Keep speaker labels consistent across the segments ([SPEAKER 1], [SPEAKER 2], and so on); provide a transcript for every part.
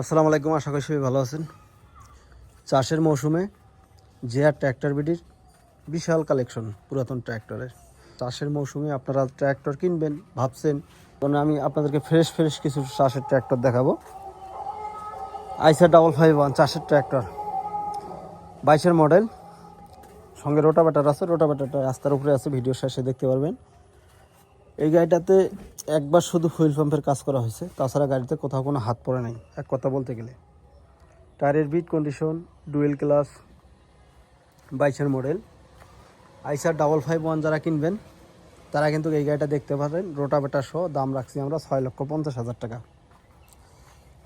[SPEAKER 1] আসসালামু আলাইকুম, আশা করি সবাই ভালো আছেন। চাষের মৌসুমে জেআর ট্র্যাক্টর বিডির বিশাল কালেকশন, পুরাতন ট্র্যাক্টরের। চাষের মৌসুমে আপনারা ট্র্যাক্টর কিনবেন, ভাবছেন কারণ আমি আপনাদেরকে ফ্রেশ ফ্রেশ কিছু চাষের ট্র্যাক্টর দেখাবো। আইসার ডাবল ফাইভ ওয়ান চাষের ট্র্যাক্টর। বাইশের মডেল সঙ্গে রোটা রোটাভেটার আছে রোটা রোটাভেটারটা রাস্তার উপরে আছে ভিডিও শেষে দেখতে পারবেন। এই গাড়িটাতে একবার শুধু হুইল পাম্পের কাজ করা হয়েছে, তাছাড়া গাড়িতে কোথাও কোনো হাত পড়ে নাই, এক কথা বলতে গেলে। টায়ারের বিট কন্ডিশন ডুয়েল ক্লাস বাইশের model Eicher double five one যারা কিনবেন, তারা কিন্তু এই গাড়িটা দেখতে পারেন রোটাভেটার সহ দাম রাখছি আমরা ছয় লক্ষ পঞ্চাশ হাজার টাকা।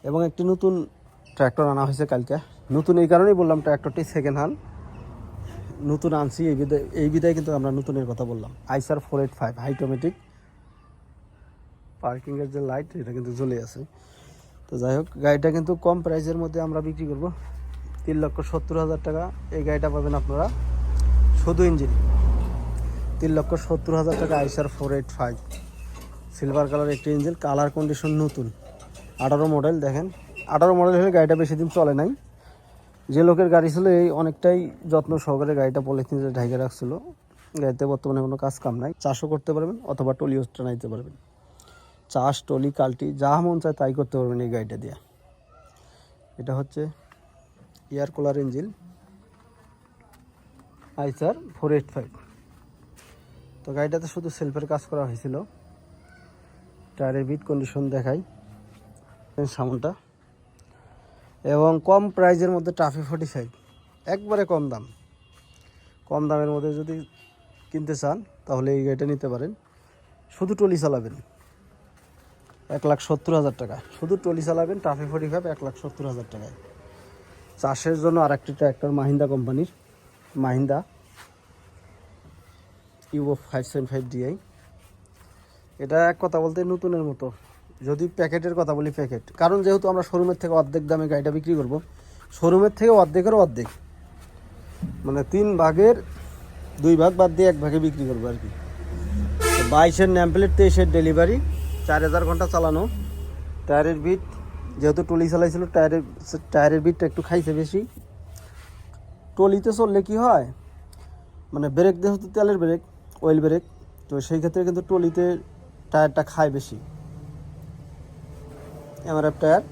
[SPEAKER 1] এবং একটি নতুন ট্র্যাক্টর আনা হয়েছে কালকে। নতুন এই কারণেই বললাম ট্র্যাক্টরটি সেকেন্ড হ্যান্ড নতুন আনছি, এই বিদায় এই বিদায় কিন্তু আমরা নতুনের কথা বললাম। আইসার ফোর এইট ফাইভ হাইটোমেটিক পার্কিংয়ের যে লাইট এটা কিন্তু জ্বলে আছে। তো যাই হোক, গাড়িটা কিন্তু কম প্রাইসের মধ্যে আমরা বিক্রি করব। তিন লক্ষ সত্তর হাজার টাকা। এই গাড়িটা পাবেন আপনারা শুধু ইঞ্জিন তিন লক্ষ সত্তর হাজার টাকা Eicher four eight five silver colour একটি ইঞ্জিন কালার কন্ডিশন নতুন। আঠারো মডেল দেখেন। আঠারো মডেল হলে গাড়িটা বেশি দিন চলে নাই। যে লোকের গাড়ি ছিল, এই অনেকটাই যত্ন সহকারে গাড়িটা পলিথিনে ঢাইকে রাখছিল। গাড়িতে বর্তমানে কোনো কাজ কাম নাই। চাষও করতে পারবেন অথবা টলিও টানাইতে পারবেন। চাষ, টলি, কাল্টি, যা মন চায় তাই করতে পারবেন এই গাড়িটা দিয়ে। এটা হচ্ছে air cooler engine. Eicher four eight five. তো গাড়িটাতে শুধু সেলফের কাজ করা হয়েছিল। টায়ারের বিট কন্ডিশন দেখাই। সামনটা এবং কম প্রাইজের মধ্যে ট্রাফি ফোর্টি ফাইভ। একবারে কম দাম। কম দামের মধ্যে যদি কিনতে চান, তাহলে এই গাড়িটা নিতে পারেন। শুধু টলি চালাবেন। এক লাখ সত্তর হাজার টাকা। শুধু টলি চালাবেন ট্রাফি ফোর্টি ফাইভ এক লাখ সত্তর হাজার টাকায়। চাষের জন্য আর একটি ট্র্যাক্টর মাহিন্দা কোম্পানির Mahindra Yuvo five seven five DI এটা এক কথা বলতে নতুনের মতো। যদি প্যাকেটের কথা বলি প্যাকেট, কারণ যেহেতু আমরা শোরুমের থেকে অর্ধেক দামে গাড়িটা বিক্রি করব শোরুমের থেকে অর্ধেকের অর্ধেক। মানে তিন ভাগের দুই ভাগ বাদ দিয়ে এক ভাগে বিক্রি করব আর কি। বাইশের ন্যাম্পলেট তেইশের ডেলিভারি চার হাজার ঘণ্টা চালানো। টায়ারের বিট যেহেতু টলি চালাইছিল টায়ারের টায়ারের বিটটা একটু খাইছে বেশি। টলিতে চললে কি হয়? মানে ব্রেক যেহেতু তেলের ব্রেক অয়েল ব্রেক তো সেই ক্ষেত্রে কিন্তু টলিতে টায়ারটা খায় বেশি। এমআরএফ টায়ার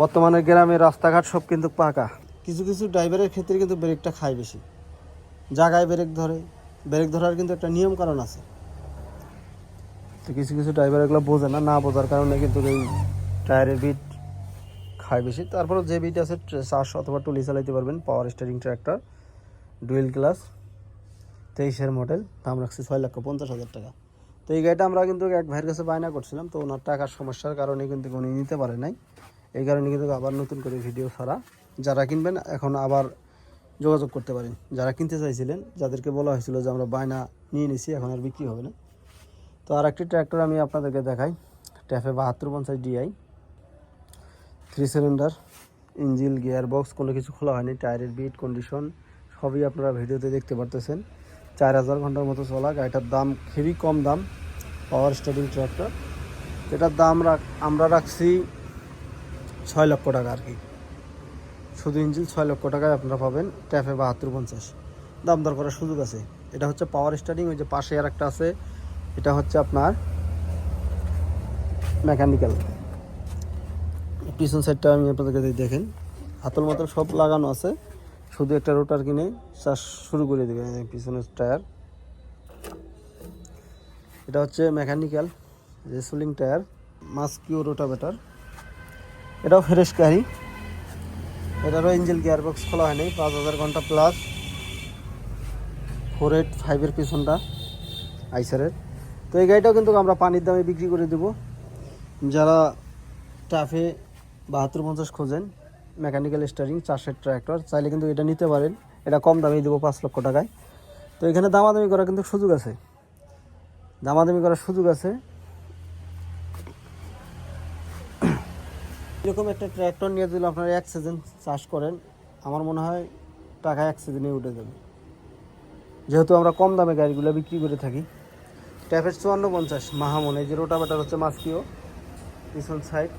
[SPEAKER 1] বর্তমানে গ্রামে রাস্তাঘাট সব কিন্তু পাকা। কিছু কিছু ড্রাইভারের ক্ষেত্রে কিন্তু ব্রেকটা খায় বেশি। জায়গায় ব্রেক ধরে। ব্রেক ধরার কিন্তু একটা নিয়ম কারণ আছে। তো কিছু কিছু ড্রাইভার এগুলো বোঝে না না বোঝার কারণে কিন্তু এই টায়ারের বিট খায় বেশি। তারপরে যে বিট আছে, চারশো অথবা টুলি চালাইতে পারবেন power steering tractor dual clutch তেইশের মডেল দাম রাখছি ছয় লক্ষ পঞ্চাশ হাজার টাকা। তো এই গাড়িটা আমরা কিন্তু এক ভাইয়ের কাছে বায়না করছিলাম, তো ওনার টাকার সমস্যার কারণে কিন্তু উনি নিতে পারে নাই। এই কারণে কিন্তু আবার নতুন করে ভিডিও ছাড়া যারা কিনবেন, এখন আবার যোগাযোগ করতে পারেন। যারা কিনতে চাইছিলেন, যাদেরকে বলা হয়েছিল যে আমরা বায়না নিয়ে নিছি, এখন আর বিক্রি হবে না। তো আর একটি ট্র্যাক্টর আমি আপনাদেরকে দেখাই। ট্যাফে বাহাত্তর পঞ্চাশ DI three cylinder engine gear box কোনো কিছু খোলা হয়নি টায়ারের বিট কন্ডিশন সবই আপনারা ভিডিওতে দেখতে পারতেছেন। চার হাজার ঘণ্টার মতো চলা, গাড়িটার দাম খুবই কম দাম পাওয়ার স্টার্টিং ট্র্যাক্টর এটার দাম আমরা রাখছি ছয় লক্ষ টাকা আর কি। শুধু ইঞ্জিন ছয় লক্ষ টাকায় আপনারা পাবেন ট্যাফে বাহাত্তর পঞ্চাশ। দাম দর করার সুযোগ আছে। এটা হচ্ছে পাওয়ার স্টার্টিং ওই যে পাশে আর একটা আছে এটা হচ্ছে আপনার মেকানিক্যাল পিছন সাইডটা আমি আপনাদেরকে দেখেন, হাতল মাতল সব লাগানো আছে, শুধু একটা রোটার কিনে চাষ শুরু করে দেবে পিছনের টায়ার এটা হচ্ছে মেকানিক্যাল রেসুলিং টায়ার মাস্কিও রোটাভেটার এটাও ফ্রেশ গাড়ি এটারও ইঞ্জিল গিয়ার বক্স খোলা হয়নি, পাঁচ হাজার ঘণ্টা প্লাস ফোর এইট ফাইভের পিছনটা, আইসারের। তো এই গাড়িটাও কিন্তু আমরা পানির দামে বিক্রি করে দেব। যারা টাফে বাহাত্তর পঞ্চাশ খোঁজেন মেকানিক্যাল স্টারিং চারশের ট্র্যাক্টর চাইলে কিন্তু এটা নিতে পারেন। এটা কম দামেই দেবো, পাঁচ লক্ষ টাকায়। তো এখানে দামাদামি করার কিন্তু সুযোগ আছে। দামাদামি করার সুযোগ আছে। এরকম একটা ট্র্যাক্টর নিয়ে যদি আপনারা এক সিজন চাষ করেন, আমার মনে হয় টাকা এক সিজনে উঠে যাবে। যেহেতু আমরা কম দামে গাড়িগুলো বিক্রি করে থাকি। ট্যাফের চুয়ান্ন পঞ্চাশ, মাহামুন, এই যে রোটাভেটার হচ্ছে মাস্কিও, পিছন সাইড।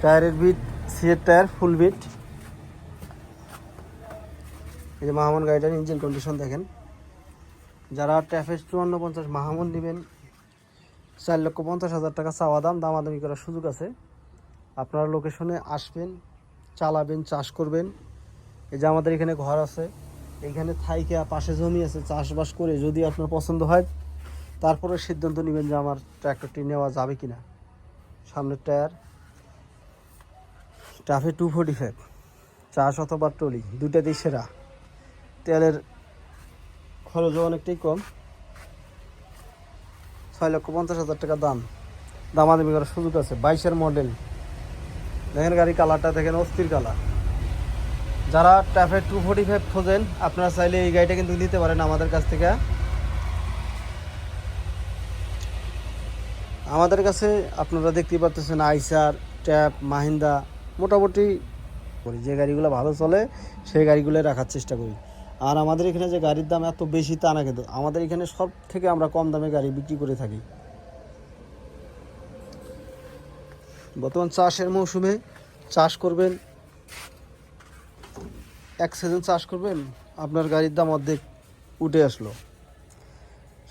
[SPEAKER 1] টায়ারের বিট, সিএর টায়ার, ফুল বিট। এই যে মাহামুন গাড়িটার ইঞ্জিন কন্ডিশন দেখেন। যারা ট্যাফের চুয়ান্ন পঞ্চাশ, মাহামুন নেবেন, চার লক্ষ পঞ্চাশ হাজার টাকা চাওয়া দাম, দামাদামি করার সুযোগ আছে। আপনারা লোকেশনে আসবেন, চালাবেন, চাষ করবেন। এই যে আমাদের এখানে ঘর আছে এখানে থাইকা পাশে জমি আছে, চাষবাস করে যদি আপনার পছন্দ হয়, তারপরে সিদ্ধান্ত নেবেন যে আমার ট্র্যাক্টরটি নেওয়া যাবে কিনা। সামনের tyre TAFE two forty five চাষ অথবা ট্রলি দুইটাতেই সেরা। তেলের খরচও অনেকটাই কম। ছয় লক্ষ পঞ্চাশ হাজার টাকা দাম। দামাদামি করার সুযোগ আছে। বাইশের মডেল দেখেন গাড়ি কালারটা দেখেন অস্থির কালার যারা ট্যাফে টু ফোর্টি ফাইভ খোঁজেন, আপনারা চাইলে এই গাড়িটা কিন্তু নিতে পারেন আমাদের কাছ থেকে। আমাদের কাছে আপনারা দেখতেই পাচ্ছেন আইসার ট্যাপ মাহিন্দা মোটামুটি করি। যে গাড়িগুলো ভালো চলে, সেই গাড়িগুলো রাখার চেষ্টা করি। আর আমাদের এখানে যে গাড়ির দাম এত বেশি তা না কিন্তু, আমাদের এখানে সব থেকে আমরা কম দামে গাড়ি বিক্রি করে থাকি। বর্তমান চাষের মৌসুমে চাষ করবেন এক সিজন চাষ করবেন, আপনার গাড়ির দাম অর্ধেক উঠে আসলো।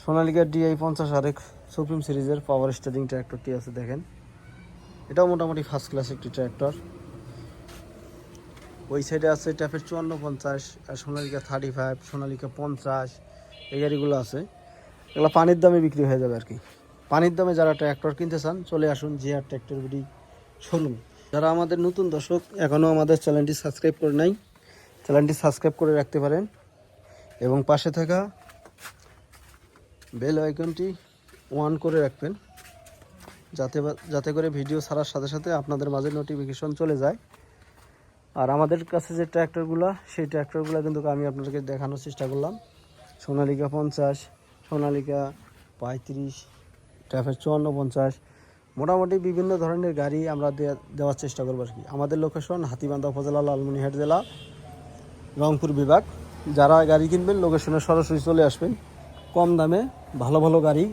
[SPEAKER 1] সোনালিকা ডিআই পঞ্চাশ আরেক সুপ্রিম সিরিজের পাওয়ার স্টারিং ট্র্যাক্টরটি আছে, দেখেন। এটাও মোটামুটি ফার্স্ট ক্লাস একটি ট্র্যাক্টর ওই সাইডে আছে ট্যাপের চুয়ান্ন পঞ্চাশ, আর সোনালিকা থার্টি ফাইভ সোনালিকা পঞ্চাশ, এই গাড়িগুলো আছে। এগুলো পানির দামে বিক্রি হয়ে যাবে আর কি। পানির দামে যারা ট্র্যাক্টর কিনতে চান, চলে আসুন জিআর ট্র্যাক্টর বিডি শোরুম যারা আমাদের নতুন দর্শক এখনও আমাদের চ্যানেলটি সাবস্ক্রাইব করে নাই চ্যানেলটি সাবস্ক্রাইব করে রাখতে পারেন এবং পাশে থাকা বেল আইকনটি অন করে রাখবেন যাতে যাতে করে ভিডিও ছাড়ার সাথে সাথে আপনাদের মাঝে নোটিফিকেশন চলে যায়। আর আমাদের কাছে যে ট্র্যাক্টরগুলো, সেই ট্র্যাক্টরগুলো কিন্তু আমি আপনাদেরকে দেখানোর চেষ্টা করলাম। সোনালিকা পঞ্চাশ, সোনালিকা পঁয়ত্রিশ, ট্র্যাফের চুয়ান্ন পঞ্চাশ, মোটামুটি বিভিন্ন ধরনের গাড়ি আমরা দেওয়ার চেষ্টা করব আর কি। আমাদের লোকেশন হাতিবান্ধা উপজেলা লালমনিহাট জেলা। রংপুর বিভাগ। যারা গাড়ি কিনবেন লোকেশনে সরাসরি চলে আসবেন। কম দামে ভালো ভালো গাড়ি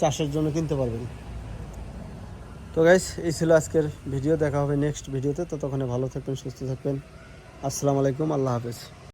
[SPEAKER 1] চাষের জন্য কিনতে পারবেন। তো গাইস এই ছিল আজকের ভিডিও দেখা হবে নেক্সট ভিডিওতে ততক্ষণে ভালো থাকবেন, সুস্থ থাকবেন। আসসালামু আলাইকুম, আল্লাহ হাফেজ।